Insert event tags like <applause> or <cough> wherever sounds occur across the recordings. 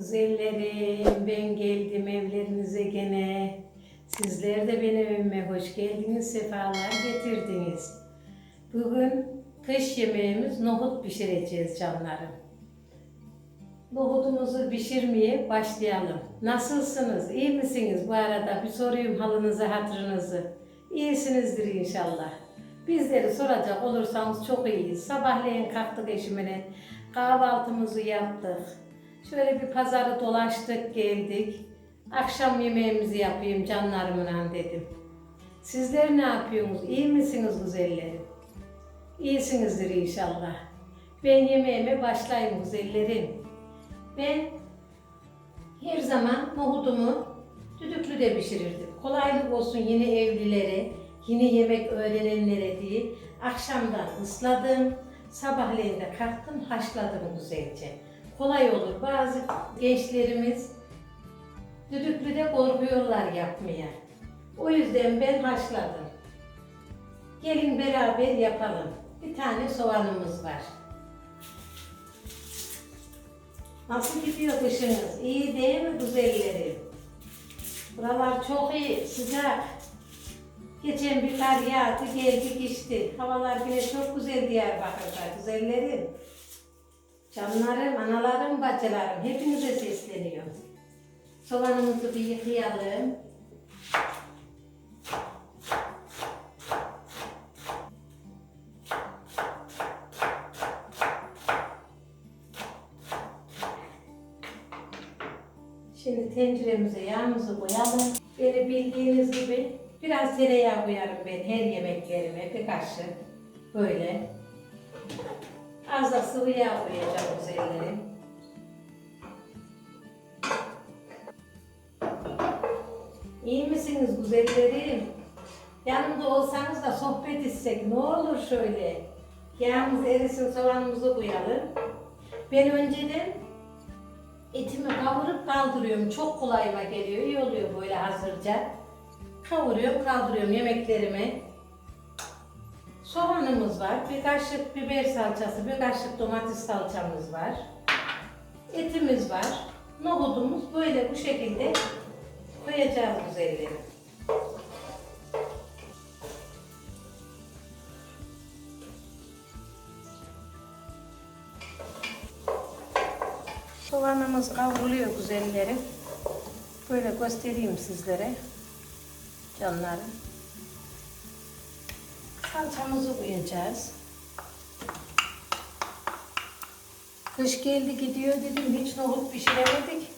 Güzellerim, ben geldim evlerinize gene. Sizler de benim evime hoş geldiniz, sefalar getirdiniz. Bugün kış yemeğimiz nohut pişireceğiz canlarım. Nohutumuzu pişirmeye başlayalım. Nasılsınız, iyi misiniz bu arada? Bir sorayım halınızı, hatırınızı. İyisinizdir inşallah. Bizleri soracak olursanız çok iyiyiz. Sabahleyin kalktık eşimine, kahvaltımızı yaptık. Şöyle bir pazarı dolaştık, geldik. Akşam yemeğimizi yapayım canlarımla dedim. Sizler ne yapıyorsunuz? İyi misiniz güzellerim? İyisinizdir inşallah. Ben yemeğime başlayayım güzellerim. Ben her zaman nohudumu düdüklü de pişirirdim. Kolaylık olsun yeni evlilere, yeni yemek öğrenenlere diye akşamdan ısladım. Sabahleyin de kalktım haşladım güzelce. Kolay olur. Bazı gençlerimiz düdüklüde korkuyorlar yapmaya. O yüzden ben haşladım. Gelin beraber yapalım. Bir tane soğanımız var. Nasıl gidiyor kışınız? İyi değil mi güzellerim? Buralar çok iyi, sıcak. Geçen bir kar yağdı, geldik işte. Havalar yine çok güzel Diyarbakır'da, güzellerim. Canlarım, analarım, bacılarım, hepinize sesleniyorum. Soğanımızı bir yıkayalım. Şimdi tenceremize yağımızı koyalım. Beni bildiğiniz gibi biraz tereyağı koyarım ben her yemeklerime bir kaşık böyle. Az da sıvı yağ koyacağım üzerine. İyi misiniz güzellerim? Yanımda olsanız da sohbet etsek ne olur şöyle. Yağımız erisin soğanımızı koyalım. Ben önceden etimi kavurup kaldırıyorum. Çok kolayıma geliyor. İyi oluyor böyle hazırca. Kavuruyorum, kaldırıyorum yemeklerimi. Soğanımız var. Bir kaşık biber salçası, bir kaşık domates salçamız var. Etimiz var. Nohudumuz böyle bu şekilde koyacağız güzelleri. Soğanımız kavruluyor güzellerim. Böyle göstereyim sizlere. Canlarım. Salçamızı koyacağız. Kış geldi gidiyor dedim hiç nohut pişiremedik.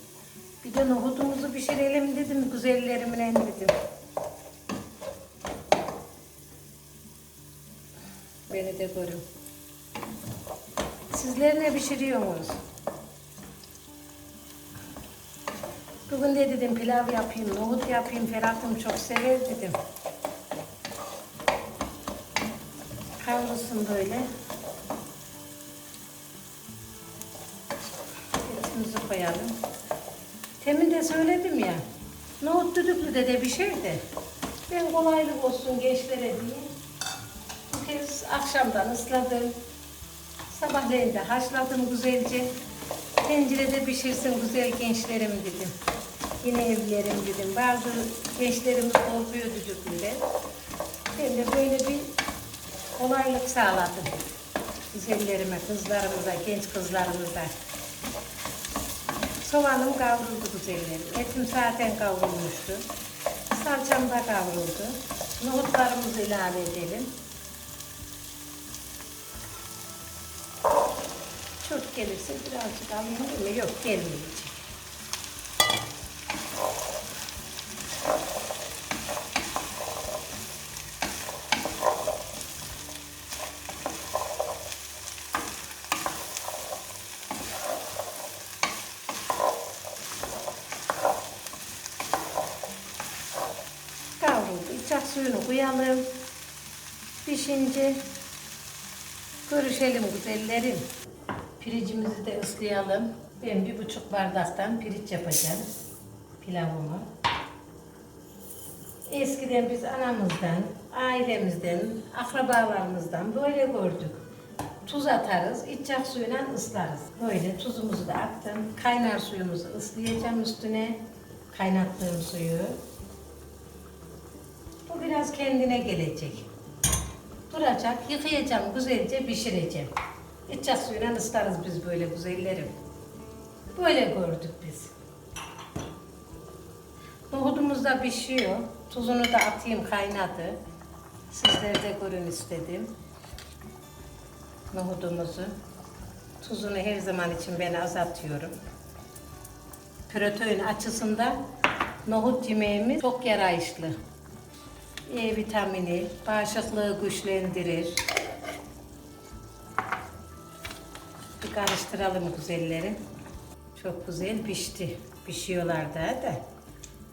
Bir de nohutumuzu pişirelim dedim güzellerimle dedim. Beni de görün. Sizler ne pişiriyorsunuz? Bugün de dedim pilav yapayım, nohut yapayım, Ferhat'ım çok sever dedim. Kavrulsun böyle. Etimizi koyalım. Temin de söyledim ya, nohut düdüklüde de bir şey de. Ben kolaylık olsun gençlere diye. Bu kez akşamdan ısladım. Sabahleyin de haşladım güzelce. Tencerede pişirsin güzel gençlerim dedim. Yine evlerim dedim. Bazı gençlerimiz korkuyor düdüklüde. Ben de böyle bir kolaylık sağladım. Güzellerime, kızlarımıza, genç kızlarımıza. Soğanım kavruldu güzellerim. Etim zaten kavrulmuştu. Salçam da kavruldu. Nohutlarımızı ilave edelim. Çok gelirse birazcık alayım değil mi? Yok gelmeyecek. Kavruldu. İçak suyunu koyalım. Pişince görüşelim güzellerim. Pirincimizi de ıslayalım. Ben bir buçuk bardaktan pirinç yapacağım. Pilavımı. Eskiden biz anamızdan, ailemizden, akrabalarımızdan böyle gördük. Tuz atarız, içecek suyla ıslarız. Böyle tuzumuzu da attım. Kaynar suyumuzu ıslayacağım üstüne. Kaynattığım suyu. Bu biraz kendine gelecek. Duracak, yıkayacağım, güzelce pişireceğim. İçecek suyla ıslarız biz böyle güzellerim. Böyle gördük biz. Nohudumuz da pişiyor. Tuzunu da atayım kaynadı. Sizler de görün istedim. Nohudumuzu. Tuzunu her zaman için ben azatıyorum. Protein açısından nohut yemeğimiz çok yarayışlı. E vitamini, bağışıklığı güçlendirir. Bir karıştıralım güzelleri. Çok güzel pişti. Pişiyorlar da da.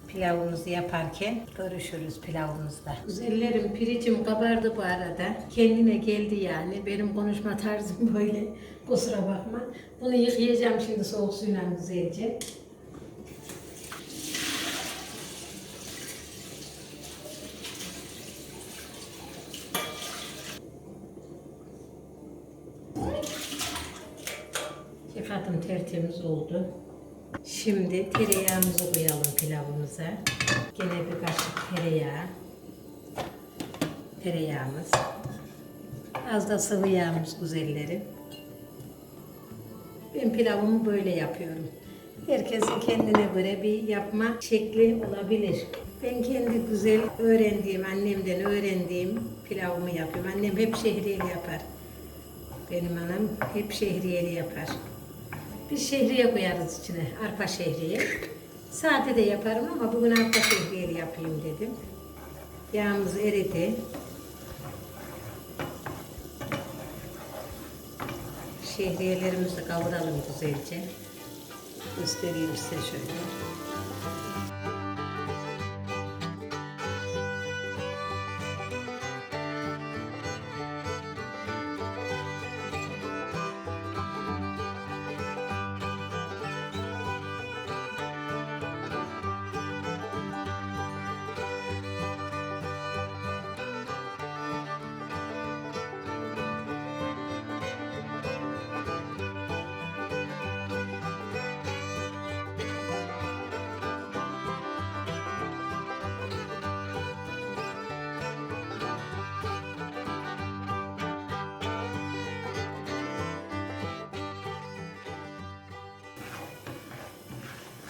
Pilavımızı yaparken görüşürüz pilavımızda. Güzellerim piricim kabardı bu arada. Kendine geldi yani. Benim konuşma tarzım <laughs> böyle. Kusura bakma. Bunu yıkayacağım şimdi soğuk suyla güzelce. Yıkadım tertemiz oldu. Şimdi tereyağımızı koyalım pilavımıza. Gene bir kaşık tereyağı. Tereyağımız. Az da sıvı yağımız güzelleri. Ben pilavımı böyle yapıyorum. Herkesin kendine göre bir yapma şekli olabilir. Ben kendi güzel öğrendiğim, annemden öğrendiğim pilavımı yapıyorum. Annem hep şehriyeli yapar. Benim anam hep şehriyeli yapar. Bir şehriye koyarız içine, arpa şehriye. Sade de yaparım ama bugün arpa şehriyeli yapayım dedim. Yağımız eridi. Şehriyelerimizi kavuralım güzelce. Göstereyim size şöyle.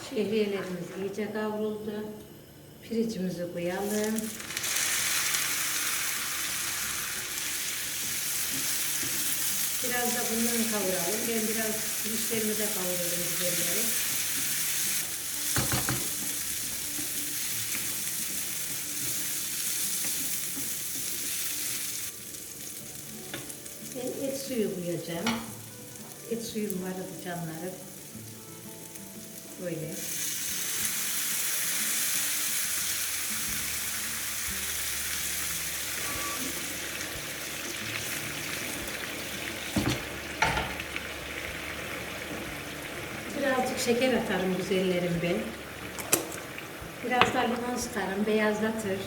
Şehriyelerimiz iyice kavruldu. Piricimizi koyalım. Biraz da bundan kavuralım. Ben biraz pirinçlerimi de kavuruyorum güzelleri. Ben et suyu koyacağım. Et suyum vardı canlarım. Böyle. Birazcık şeker atarım güzellerim ben. Biraz da limon sıkarım, beyazlatır.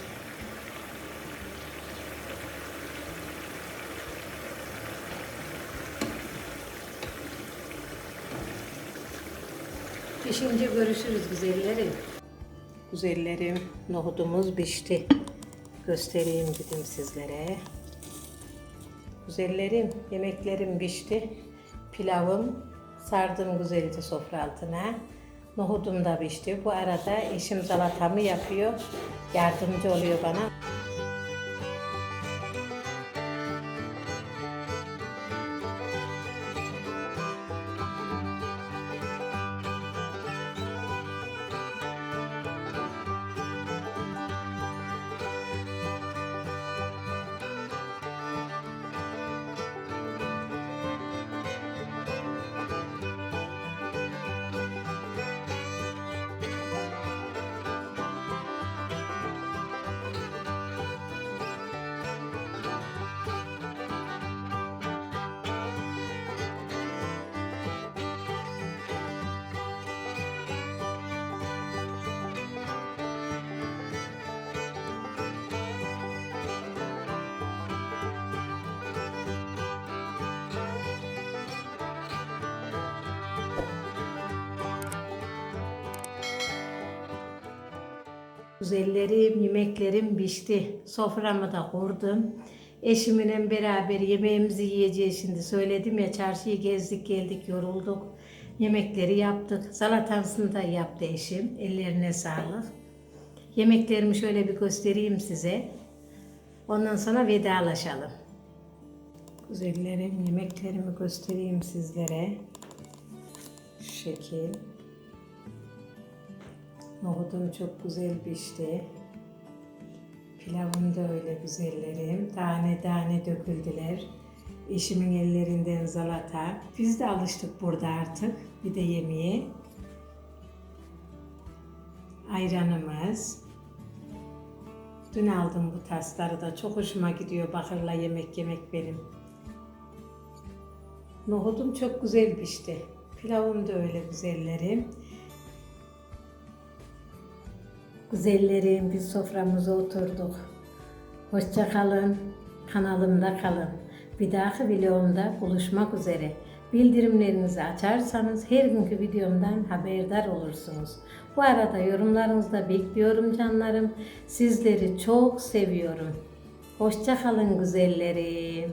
Pişince görüşürüz güzellerim. Güzellerim, nohudumuz pişti. Göstereyim dedim sizlere. Güzellerim, yemeklerim pişti. Pilavım sardım güzelce sofra altına. Nohudum da pişti. Bu arada eşim salatamı yapıyor. Yardımcı oluyor bana. Güzellerim, yemeklerim pişti. Soframı da kurdum. Eşimle beraber yemeğimizi yiyeceğiz şimdi. Söyledim ya çarşıyı gezdik geldik yorulduk. Yemekleri yaptık. Salatasını da yaptı eşim. Ellerine sağlık. Yemeklerimi şöyle bir göstereyim size. Ondan sonra vedalaşalım. Güzellerim yemeklerimi göstereyim sizlere. Şu şekil. Nohudum çok güzel pişti. Pilavım da öyle güzellerim. Tane tane döküldüler. Eşimin ellerinden zalata. Biz de alıştık burada artık. Bir de yemeğe. Ayranımız. Dün aldım bu tasları da. Çok hoşuma gidiyor bakırla yemek yemek benim. Nohudum çok güzel pişti. Pilavım da öyle güzellerim. Güzellerim biz soframıza oturduk. Hoşça kalın. Kanalımda kalın. Bir dahaki videomda buluşmak üzere. Bildirimlerinizi açarsanız her günkü videomdan haberdar olursunuz. Bu arada yorumlarınızı da bekliyorum canlarım. Sizleri çok seviyorum. Hoşça kalın güzellerim.